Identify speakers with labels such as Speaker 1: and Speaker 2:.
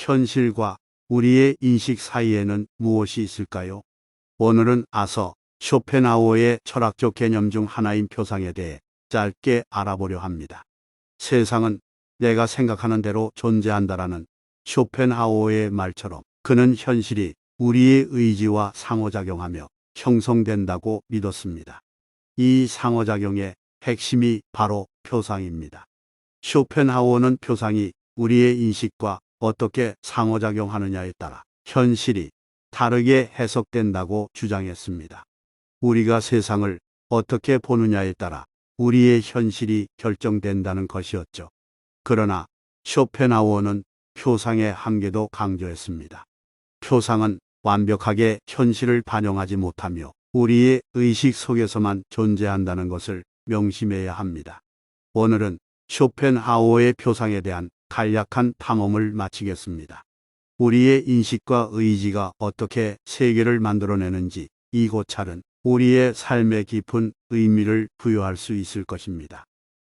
Speaker 1: 현실과 우리의 인식 사이에는 무엇이 있을까요? 오늘은 아서 쇼펜하우어의 철학적 개념 중 하나인 표상에 대해 짧게 알아보려 합니다. 세상은 내가 생각하는 대로 존재한다라는 쇼펜하우어의 말처럼 그는 현실이 우리의 의지와 상호작용하며 형성된다고 믿었습니다. 이 상호작용의 핵심이 바로 표상입니다. 쇼펜하우어는 표상이 우리의 인식과 어떻게 상호작용하느냐에 따라 현실이 다르게 해석된다고 주장했습니다. 우리가 세상을 어떻게 보느냐에 따라 우리의 현실이 결정된다는 것이었죠. 그러나 쇼펜하우어는 표상의 한계도 강조했습니다. 표상은 완벽하게 현실을 반영하지 못하며 우리의 의식 속에서만 존재한다는 것을 명심해야 합니다. 오늘은 쇼펜하우어의 표상에 대한 간략한 탐험을 마치겠습니다. 우리의 인식과 의지가 어떻게 세계를 만들어내는지 이 고찰은 우리의 삶에 깊은 의미를 부여할 수 있을 것입니다.